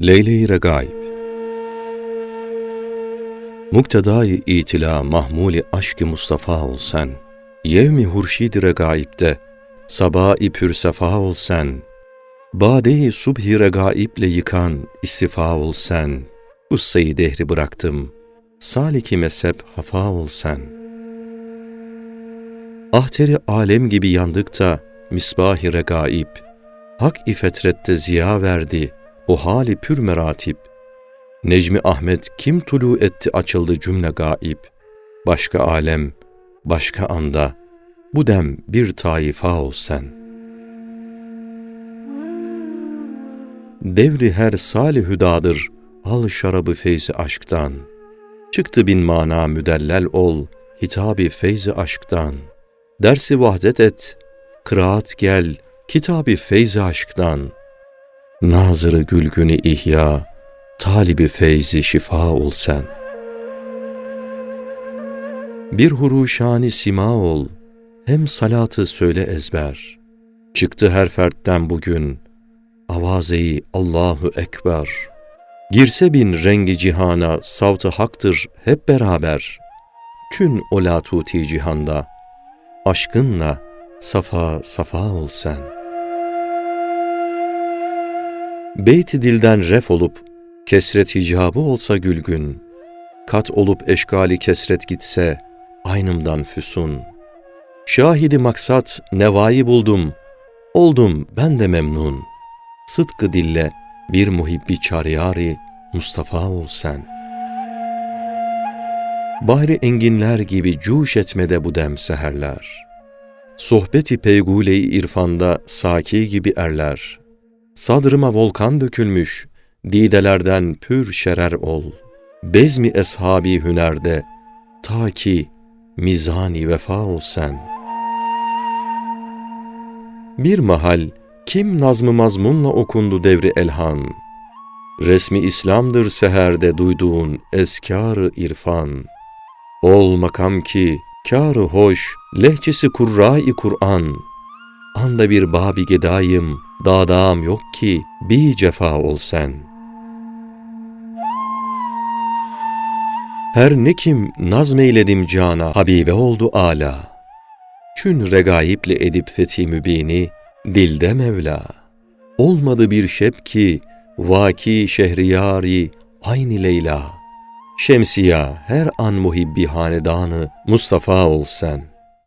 Leyle-i Regaib Muktedai itila mahmuli aşk-ı Mustafa ol sen. Yevmi hurşid-i regaibde sabah-i pürsefa ol sen. Bade-i subhi regaible yıkan istifa ol sen. Ussayı dehri bıraktım. Saliki mezhep hafa ol sen. Ahteri alem gibi yandık da misbah-i regaib. Hak-i fetrette ziya verdi o hali pür meratip. Necmi Ahmet kim tulu etti açıldı cümle gaib. Başka alem, başka anda, bu dem bir taifa ol sen. Devri her salih hüdadır, al şarabı feyzi aşktan. Çıktı bin mana müdellel ol, hitabi feyzi aşktan. Dersi vahdet et, kıraat gel, kitabı feyzi aşktan. Nazırı gülgünü ihya, talibi feyzi şifa ol sen. Bir huruşani sima ol, hem salatı söyle ezber. Çıktı her fertten bugün, avazeyi Allahu Ekber. Girse bin rengi cihana, savtı haktır hep beraber. Kün o latuti cihanda, aşkınla safa safa ol sen.'' Beyti dilden ref olup, kesret hicabı olsa gülgün, kat olup eşgali kesret gitse, aynımdan füsun. Şahidi maksat nevayı buldum, oldum ben de memnun. Sıtkı dille bir muhibbi çaryari, Mustafa ol sen. Bahri enginler gibi cuş etmede bu dem seherler. Sohbeti peygule-i irfanda saki gibi erler.'' Sadrıma volkan dökülmüş, didelerden pür şerer ol. Bezmi eshabi hünerde, ta ki mizani vefa ol sen. Bir mahal, kim nazmı mazmunla okundu devri elhan? Resmi İslam'dır seherde duyduğun eskâr-ı irfan. Ol makam ki, kâr-ı hoş, lehçesi kurra-i Kur'an. Anda bir babi gedayım, Dağdağım yok ki bir cefa ol sen. Her ne kim nazmeyledim cana, Habibe oldu ala. Çün regayiple edip fethi mübini, dilde Mevla. Olmadı bir şep ki, vaki şehriyari, aynı Leyla. Şemsiya her an muhibbi hanedanı, Mustafa ol sen.''